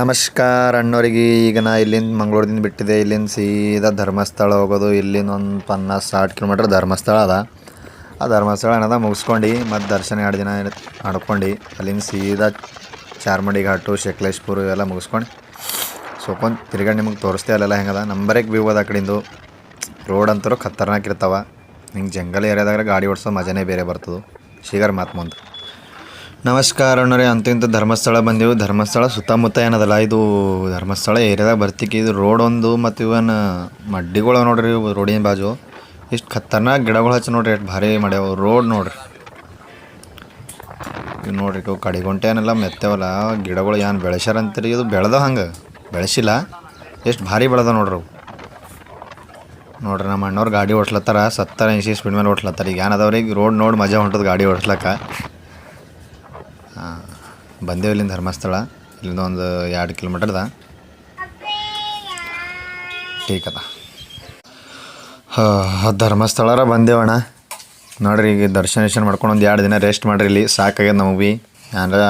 ನಮಸ್ಕಾರ ಅಣ್ಣೋರಿಗೆ. ಈಗ ನಾ ಇಲ್ಲಿಂದ ಮಂಗ್ಳೂರಿಂದ ಬಿಟ್ಟಿದೆ ಇಲ್ಲಿಂದ ಸೀದಾ ಧರ್ಮಸ್ಥಳ ಹೋಗೋದು. ಇಲ್ಲಿಂದ ಒಂದು ಪನ್ನಾಸ್ ಸಾಠ್ ಕಿಲೋಮೀಟ್ರ್ ಧರ್ಮಸ್ಥಳ ಅದ. ಆ ಧರ್ಮಸ್ಥಳ ಏನದ ಮುಗಿಸ್ಕೊಂಡು ಮತ್ತು ದರ್ಶನ ಎರಡು ದಿನ ಮಾಡ್ಕೊಂಡು, ಅಲ್ಲಿಂದ ಸೀದಾ ಚಾರ್ಮಡಿ ಘಾಟು, ಶಕ್ಲೇಶ್ಪುರ ಇವೆಲ್ಲ ಮುಗಿಸ್ಕೊಂಡು ಸ್ವಲ್ಪ ತಿರ್ಗಾಡಿ ನಿಮಗೆ ತೋರಿಸ್ತೇ ಅಲ್ಲೆಲ್ಲ ಹೆಂಗದ? ನಂಬರೇಕ್ ವ್ಯೂ ಅದ ಆ ಕಡೆಂದು ರೋಡ್ ಅಂತರೂ ಖತರ್ನಾಕ್ ಇರ್ತಾವ. ಹಿಂಗೆ ಜಂಗಲ್ ಏರಿಯಾದಾಗ ಗಾಡಿ ಓಡಿಸೋ ಮಜಾನೇ ಬೇರೆ ಬರ್ತದೆ. ಶಿಗರ್ ಮಾತು ಮುಂದೆ. ನಮಸ್ಕಾರ ಅಣ್ಣರೇ, ಅಂತಿಂತ ಧರ್ಮಸ್ಥಳ ಬಂದೆವು. ಧರ್ಮಸ್ಥಳ ಸುತ್ತಮುತ್ತ ಏನದಲ್ಲ, ಇದು ಧರ್ಮಸ್ಥಳ ಏರಿಯಾದಾಗ ಬರ್ತಿಕ್ಕೆ ಇದು ರೋಡ್ ಒಂದು ಮತ್ತು ಇವನ್ ಮಡ್ಡಿಗಳು ನೋಡ್ರಿ ರೋಡಿನ ಬಾಜು. ಇಷ್ಟು ಖತರ್ನಾಕ್ ಗಿಡಗಳು ಹಚ್ಚಿ ನೋಡ್ರಿ, ಎಷ್ಟು ಭಾರಿ ಮಾಡ್ಯಾವ ರೋಡ್ ನೋಡ್ರಿ. ಇದು ನೋಡ್ರಿ, ಇವು ಕಡಿಗೊಂಟೆನೆಲ್ಲ ಮೆತ್ತವಲ್ಲ, ಗಿಡಗಳು ಏನು ಬೆಳೆಸ್ಯಾರ ಅಂತೀರಿ ಇದು ಬೆಳೆದ ಹಂಗೆ. ಬೆಳೆಸಿಲ್ಲ, ಎಷ್ಟು ಭಾರಿ ಬೆಳೆದ ನೋಡ್ರಿ ಅವು. ನೋಡ್ರಿ, ನಮ್ಮ ಅಣ್ಣವ್ರು ಗಾಡಿ ಓಡ್ಸ್ಲತ್ತಾರ, ಸತ್ತರ ಇಂಚಿ ಸ್ಪೀಡ್ ಮೇಲೆ ಓಡ್ಸ್ಲತ್ತಾರ. ಈಗ ಏನದವ್ರಿ ರೋಡ್ ನೋಡಿ ಮಜಾ ಹೊಂಟದ ಗಾಡಿ ಓಡಿಸ್ಲಕ್ಕ. ಬಂದೇವು ಇಲ್ಲಿಂದ ಧರ್ಮಸ್ಥಳ, ಇಲ್ಲಿಂದ ಒಂದು ಎರಡು ಕಿಲೋಮೀಟರ್ದ ಟೀಕ್ ಅದ. ಹಾಂ ಧರ್ಮಸ್ಥಳರ ಬಂದೇವಣ್ಣ. ನೋಡ್ರಿ, ಈಗ ದರ್ಶನ ದರ್ಶನ ಮಾಡ್ಕೊಂಡು ಒಂದು ಎರಡು ದಿನ ರೆಸ್ಟ್ ಮಾಡ್ರಿ ಇಲ್ಲಿ. ಸಾಕಾಗ್ಯದ ನಮಗೆ ಭೀ ಅಂದ್ರೆ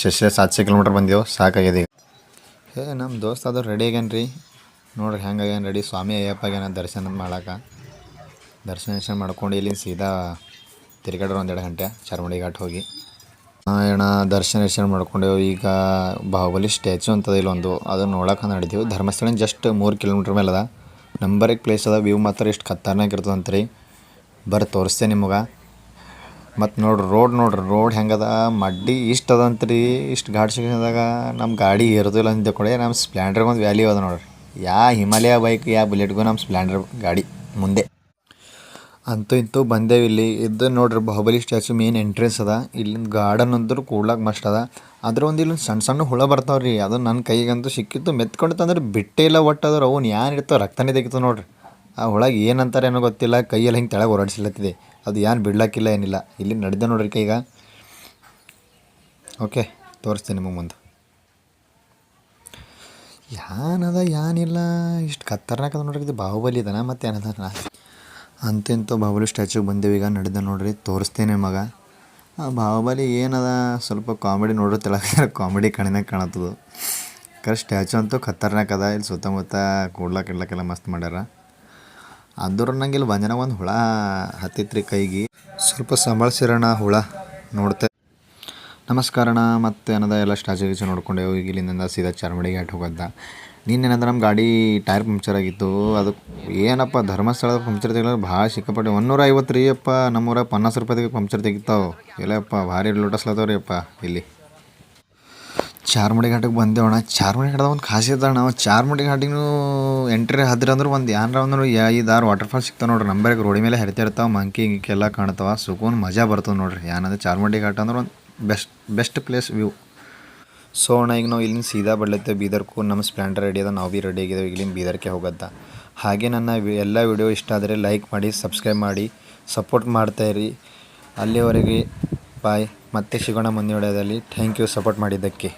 ಚಶೆ ಸಾತ್ಸೆ ಕಿಲೋಮೀಟ್ರ್ ಬಂದೇವು, ಸಾಕಾಗ್ಯದ ಈಗ. ಏ ನಮ್ಮ ದೋಸ್ತ ಅದು ರೆಡಿ ಆಗ್ಯಾನ ರೀ. ನೋಡ್ರಿ, ಹೆಂಗೆ ಆಗ್ಯಾನ ರೆಡಿ ಸ್ವಾಮಿ ಅಯ್ಯಪ್ಪ ದರ್ಶನ ಮಾಡಕ್ಕೆ ದರ್ಶನ ದರ್ಶನ ಮಾಡ್ಕೊಂಡು ಇಲ್ಲಿಂದ ಸೀದಾ ತಿರ್ಗಾಡ್ರ ಒಂದೆರಡು ಗಂಟೆ. ಚಾರ್ಮಡಿ ಘಾಟ್ ಹೋಗಿ. ಅಣ್ಣ ದರ್ಶನ ದರ್ಶನ ಮಾಡ್ಕೊಂಡೆವು. ಈಗ ಬಾಹುಬಲಿ ಸ್ಟ್ಯಾಚು ಅಂತದ ಇಲ್ಲೊಂದು ಅದನ್ನ ನೋಡಕ್ಕೆ ನಡಿದೀವಿ ಧರ್ಮಸ್ಥಳ ಜಸ್ಟ್ ಮೂರು ಕಿಲೋಮೀಟ್ರ್ ಮೇಲೆ ಅದ. ಏಕ್ ಪ್ಲೇಸ್ ಅದ. ವ್ಯೂ ಮಾತ್ರ ಎಷ್ಟು ಖತರ್ನಾಕ್ ಇರ್ತದೆ ರೀ ಬರ್ರಿ ತೋರಿಸ್ತೆ ನಿಮಗೆ. ಮತ್ತು ನೋಡ್ರಿ ರೋಡ್ ನೋಡ್ರಿ. ರೋಡ್ ಹೆಂಗದ ಮಡ್ಡಿ ಇಷ್ಟು ಅದಂತ್ರಿ ಇಷ್ಟು ಘಾಟ್ ಸಿಗದಾಗ ನಮ್ಮ ಗಾಡಿ ಏರೋದಿಲ್ಲ ಅಂತ ಕೊಡೆ ನಮ್ಮ ಸ್ಪ್ಲ್ಯಾಂಡರ್ಗೊಂದು ವ್ಯಾಲ್ಯೂ ಅದ ನೋಡ್ರಿ. ಯಾ ಹಿಮಾಲಯ ಬೈಕ್ ಯಾ ಬುಲೆಟ್ಗೂ ನಮ್ಮ ಸ್ಪ್ಲ್ಯಾಂಡರ್ ಗಾಡಿ ಮುಂದೆ. ಅಂತೂ ಇಂತೂ ಬಂದೇವಿಲ್ಲಿ ಇದು ನೋಡ್ರಿ ಬಾಹುಬಲಿ ಸ್ಟ್ಯಾಚು ಮೇನ್ ಎಂಟ್ರೆನ್ಸ್ ಅದ. ಇಲ್ಲಿಂದ ಗಾರ್ಡನ್ ಅಂದ್ರೂ ಕೂಡ್ಲಾಕ್ ಮಸ್ತ್ ಅದ. ಅದ್ರ ಒಂದು ಇಲ್ಲಿ ಸಣ್ಣ ಸಣ್ಣ ಹುಳ ಬರ್ತಾವ್ರಿ. ಅದು ನನ್ನ ಕೈಗಂತೂ ಸಿಕ್ಕಿತ್ತು. ಮೆತ್ಕೊಂಡಿತ್ತು ಅಂದ್ರೆ ಬಿಟ್ಟೇ ಇಲ್ಲ ಒಟ್ಟು ಅದ್ರ ಅವ್ನು ಏನು ಇರ್ತಾವ ರಕ್ತನೇ ತೆಗಿತು ನೋಡ್ರಿ. ಆ ಹುಳಗೆ ಏನಂತಾರೆ ಏನೋ ಗೊತ್ತಿಲ್ಲ. ಕೈಯಲ್ಲಿ ಹಿಂಗೆ ತೆಳಗೆ ಓಡಾಡಿಸ್ಲತ್ತಿದೆ. ಅದು ಏನು ಬಿಡ್ಲಾಕಿಲ್ಲ ಏನಿಲ್ಲ. ಇಲ್ಲಿ ನಡೆದ ನೋಡ್ರಿ ಕೈಗ ಓಕೆ ತೋರಿಸ್ತೀನಿ ನಿಮಗೆ ಮುಂದೆ. ಯಾನದ ಏನಿಲ್ಲ ಇಷ್ಟು ಕತ್ತರ್ನಾಕದ ನೋಡ್ರಿ. ಇದು ಬಾಹುಬಲಿ ಇದನ ಮತ್ತೆ ಏನದ ನಾ ಅಂತಿಂತೂ ಬಾಹುಬಲಿ ಸ್ಟ್ಯಾಚುಗೆ ಬಂದೇವು. ಈಗ ನಡೆದ ನೋಡ್ರಿ, ತೋರಿಸ್ತೇನೆ ಮಗ. ಆ ಬಾಹುಬಲಿ ಏನದ? ಸ್ವಲ್ಪ ಕಾಮಿಡಿ ನೋಡ್ರಿ ತೆಳಗ ಕಾಮಿಡಿ ಕಣಿನಾಗ ಕಾಣತ್ತದು. ಕರೆ ಸ್ಟ್ಯಾಚು ಅಂತೂ ಖತರ್ನಾಕ್ ಅದ. ಇಲ್ಲಿ ಸುತ್ತಮುತ್ತ ಕೂಡ್ಲಾಕ ಇಡ್ಲಾಕೆಲ್ಲ ಮಸ್ತ್ ಮಾಡ್ಯಾರ. ಆದ್ರೂ ನಂಗೆ ಇಲ್ಲಿ ಒಂದು ಹುಳ ಹತ್ತಿತ್ರಿ ಕೈಗೆ. ಸ್ವಲ್ಪ ಸಂಭಾಳಿಸಿರೋಣ ಹುಳ ನೋಡ್ತೆ. ನಮಸ್ಕಾರಣ. ಮತ್ತು ಏನದ ಎಲ್ಲ ಸ್ಟ್ಯಾಚು ಗೀಚು ನೋಡ್ಕೊಂಡೆವು. ಈಗ ಇಲ್ಲಿಂದ ಸೀದಾ ಚಾರ್ಮಡಿ ಆಟ ಹೋಗೋದ. ನೀನೇನಂದ್ರೆ ನಮ್ಮ ಗಾಡಿ ಟೈರ್ ಪಂಕ್ಚರ್ ಆಗಿತ್ತು. ಅದು ಏನಪ್ಪ, ಧರ್ಮಸ್ಥಳದ ಪಂಕ್ಚರ್ ತೆಗಿಲ್ಲ ಭಾಳ ಸಿಕ್ಕಾಪಟ್ಟೆ ಒನ್ನೂರ ಐವತ್ತು ರೀ ಅಪ್ಪ, ನಮ್ಮೂರ ಪನ್ನಾಸ್ ರೂಪಾಯಿಗೆ ಪಂಕ್ಚರ್ ತೆಗಿತಾವೆ. ಎಲ್ಲಪ್ಪ, ಭಾರಿ ಲೋಟಸ್ಲತ್ತವ ರೀ ಅಪ್ಪ ಇಲ್ಲಿ. ಚಾರ್ಮಡಿ ಘಾಟಿಗೆ ಬಂದೇವಣ ಚಾರ್ಮಡಿ ಘಾಟದ ಒಂದು ಖಾಸಿಯತ ನಾವು ಚಾರ್ಮಡಿ ಘಾಟಿಗೂ ಎಂಟ್ರಿ ಅಂದ್ರೆ ಒಂದು ಏನಾರ ಅಂದ್ರೆ ದಾರ ವಾಟರ್ ಫಾಲ್ ಸಿಗ್ತಾವೆ ನೋಡ್ರಿ ನಂಬರ್ಗೆ ರೋಡಿ ಮೇಲೆ ಹರಿತಾ ಇರ್ತಾವೆ, ಮಂಕಿ ಗಿಂಕಿ ಎಲ್ಲ ಕಾಣ್ತಾವ. ಸುಕೂನ್ ಮಜಾ ಬರ್ತದೆ ನೋಡ್ರಿ. ಏನಂದ್ರೆ ಚಾರ್ಮಡಿ ಘಾಟ ಅಂದ್ರೆ ಒಂದು best best place view so ಅಣ್ಣ, ಈಗ ನಾವು ಇಲ್ಲಿಂದ ಸೀದಾ ಬರ್ಲತ್ತೇವೆ ಬೀದರ್ಕು ನಮ್ಮ ಸ್ಪ್ಲೆಂಡರ್ ರೆಡಿ ಅದ. ನಾವು ಭೀ ರೆಡಿ ಆಗಿದ್ದೇವೆ ಇಲ್ಲಿಂದ ಬೀದರ್ಗೆ ಹೋಗತ್ತ ಹಾಗೆ ನನ್ನ ಎಲ್ಲ ವಿಡಿಯೋ ಇಷ್ಟ ಆದರೆ ಲೈಕ್ ಮಾಡಿ ಸಬ್ಸ್ಕ್ರೈಬ್ ಮಾಡಿ ಸಪೋರ್ಟ್ ಮಾಡ್ತಾಯಿರಿ ಅಲ್ಲಿವರೆಗೆ ಬಾಯ್ ಮತ್ತೆ ಸಿಗೋಣ ಮುಂದಿನ ವಿಡಿಯೋದಲ್ಲಿ. ಥ್ಯಾಂಕ್ ಯು ಸಪೋರ್ಟ್ ಮಾಡಿದ್ದಕ್ಕೆ.